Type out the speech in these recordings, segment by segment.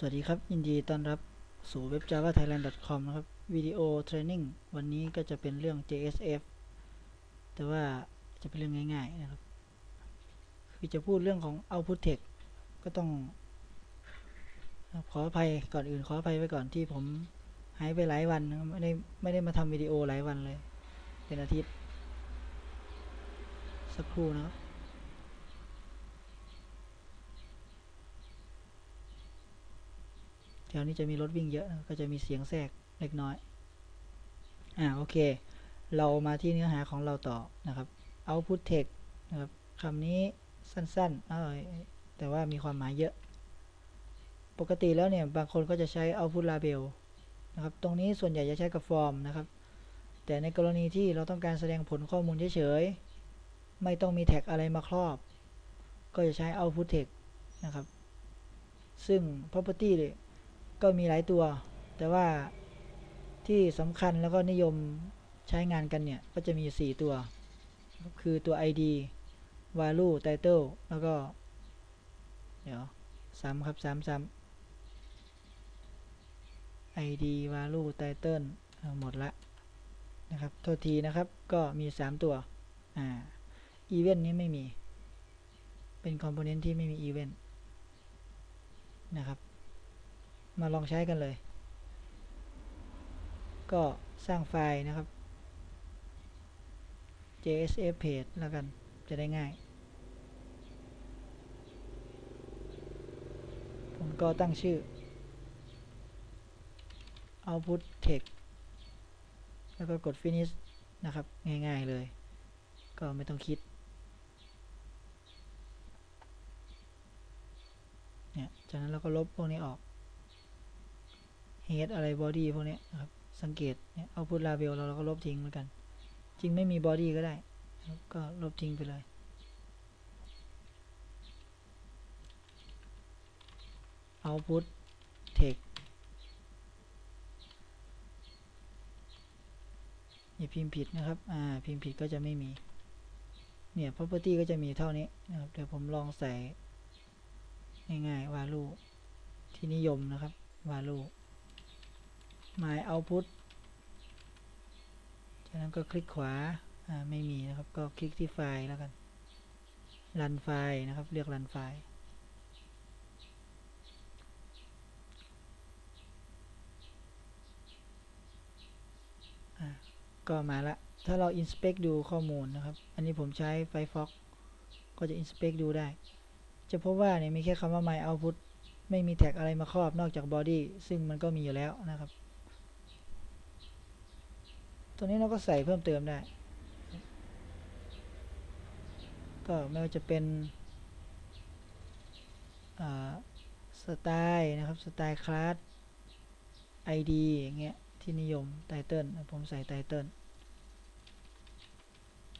สวัสดีครับ ยินดีต้อนรับสู่เว็บ java thailand com นะครับ วิดีโอเทรนนิ่งวันนี้ก็จะเป็นเรื่อง JSF แต่ว่าจะเป็นเรื่องง่าย ๆ นะครับ คือจะพูดเรื่องของ output text ก็ต้อง ขออภัยก่อนอื่นขออภัยไว้ก่อนที่ผมหายไปหลายวัน ไม่ได้ไม่ได้มาทำวิดีโอหลายวันเลย เป็นอาทิตย์ สักครู่นะครับ แถ วนี้จะมีรถวิ่งเยอะ ก็จะมีเสียงแทรกเล็กน้อย อ่า โอเค เรามาที่เนื้อหาของเราต่อนะครับ output text นะครับคำนี้สั้นๆเออแต่ว่ามีความหมายเยอะ ปกติแล้วเนี่ย บางคนก็จะใช้ output label นะครับ ตรงนี้ส่วนใหญ่จะใช้กับ form นะครับ แต่ในกรณีที่เราต้องการแสดงผลข้อมูลเฉยๆ ไม่ต้องมีแท็กอะไรมาครอบ ก็จะใช้ output text นะครับ ซึ่ง property เนี่ย ก็มีหลายตัว แต่ว่าที่สำคัญแล้วก็นิยมใช้งานกันเนี่ย ก็จะมี 4 ตัว คือตัว id value title แล้วก็ เดี๋ยวซ้ำครับซ้ำซ้ำ id value title หมดละนะครับ โทษทีนะครับ ก็มี 3 ตัว อ่า event นี้ไม่มี เป็นคอมโพเนนต์ที่ไม่มี event นะครับ มาลองใช้กันเลย ก็สร้างไฟล์นะครับ JSF page แล้วกันจะได้ง่าย ผมก็ตั้งชื่อ output text แล้วก็กด finish นะครับ ง่ายๆเลย ก็ไม่ต้องคิดเนี่ยจากนั้นเราก็ลบพวกนี้ออก head อะไร body พวกนี้นะครับสังเกตเนี่ย output label เราเราก็ลบทิ้งเหมือนกัน จริงไม่มี body ก็ได้ ก็ลบทิ้งไปเลย output text อย่าพิมพ์ผิดนะครับ อ่า พิมพ์ผิดก็จะไม่มี เนี่ย property ก็จะมีเท่านี้นะครับ เดี๋ยวผมลองใส่ ง่ายๆ value ที่นิยมนะครับ value my output จากนั้นก็คลิกขวาไม่มีนะครับ ก็คลิกที่ไฟล์แล้วกันรันไฟล์นะครับ เลือกรันไฟล์ก็มาละ ถ้าเรา inspect ดูข้อมูลนะครับ อันนี้ผมใช้ Firefox ก็จะ inspect ดูได้ จะพบว่าเนี่ยมีแค่คำว่า my output ไม่มีแท็กอะไรมาครอบนอกจาก body ซึ่งมันก็มีอยู่แล้วนะครับ ตัวนี้เราก็ใส่เพิ่มเติมได้ ก็ไม่ว่าจะเป็นสไตล์นะครับ สไตล์คลาส ID อย่างเงี้ย ที่นิยม title ผมใส่ title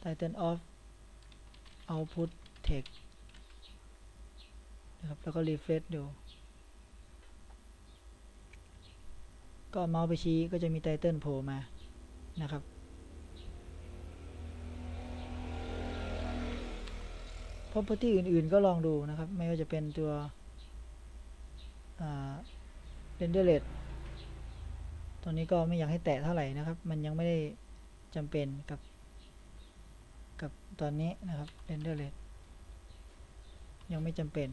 title of output text นะครับแล้วก็ refresh ดูก็เมาส์ไปชี้ก็จะมี title โผล่มา นะครับ property อื่นๆก็ลองดูนะครับ ไม่ว่าจะเป็นตัว render rate ตัวนี้ก็ไม่อยากให้แตะเท่าไหร่นะครับ มันยังไม่ได้จำเป็นกับ กับตอนนี้นะครับ render rate ยังไม่จำเป็น